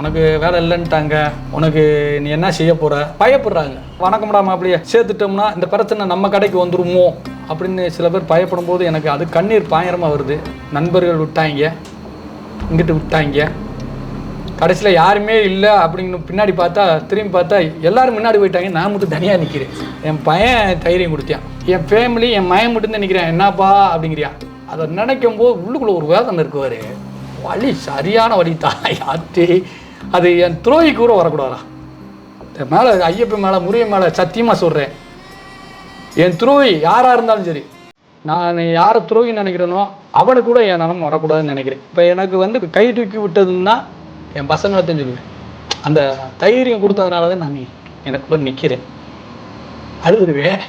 உனக்கு வேலை இல்லைன்ட்டாங்க. உனக்கு நீ என்ன செய்ய போற? பயப்படுறாங்க. வணக்கம்டா மாப்பிளைய சேர்த்துட்டோம்னா இந்த பிரச்சனை நம்ம கடைக்கு வந்துருமோ? அப்படின்னு சில பேர் பயப்படும் போது எனக்கு அது கண்ணீர் பயங்கரமா வருது. நண்பர்கள் விட்டாங்க. இங்கிட்டு விட்டாங்க. கடைசியில் யாருமே இல்லை அப்படின்னு பின்னாடி பார்த்தா திரும்பி பார்த்தா எல்லாரும் முன்னாடி போயிட்டாங்க. நான் மட்டும் தனியாக நிற்கிறேன் என் பையன் தைரியம் கொடுத்தியான் என் ஃபேமிலி என் மயம் மட்டும் தான் நிற்கிறேன் என்னப்பா அப்படிங்கிறியா? அதை நினைக்கும் போது உள்ளுக்குள்ளே ஒரு வேதனை இருக்குவார் வழி சரியான வழி தான். யாத்தி அது என் துரோகி கூட வரக்கூடாதா என் மேலே ஐயப்பன் மேலே முருகன் மேலே சத்தியமாக சொல்கிறேன் என் துரோகி யாராக இருந்தாலும் சரி நான் யாரை துரோகி நினைக்கிறேனோ அவனை கூட என் நிலம வரக்கூடாதுன்னு நினைக்கிறேன். இப்போ எனக்கு வந்து கை தூக்கி விட்டதுன்னா என் பசங்களை தெரிஞ்சுக்குவேன் அந்த தைரியம் கொடுத்ததுனால தான் நான் எனக்குள்ள நிற்கிறேன் அழுதுருவேன்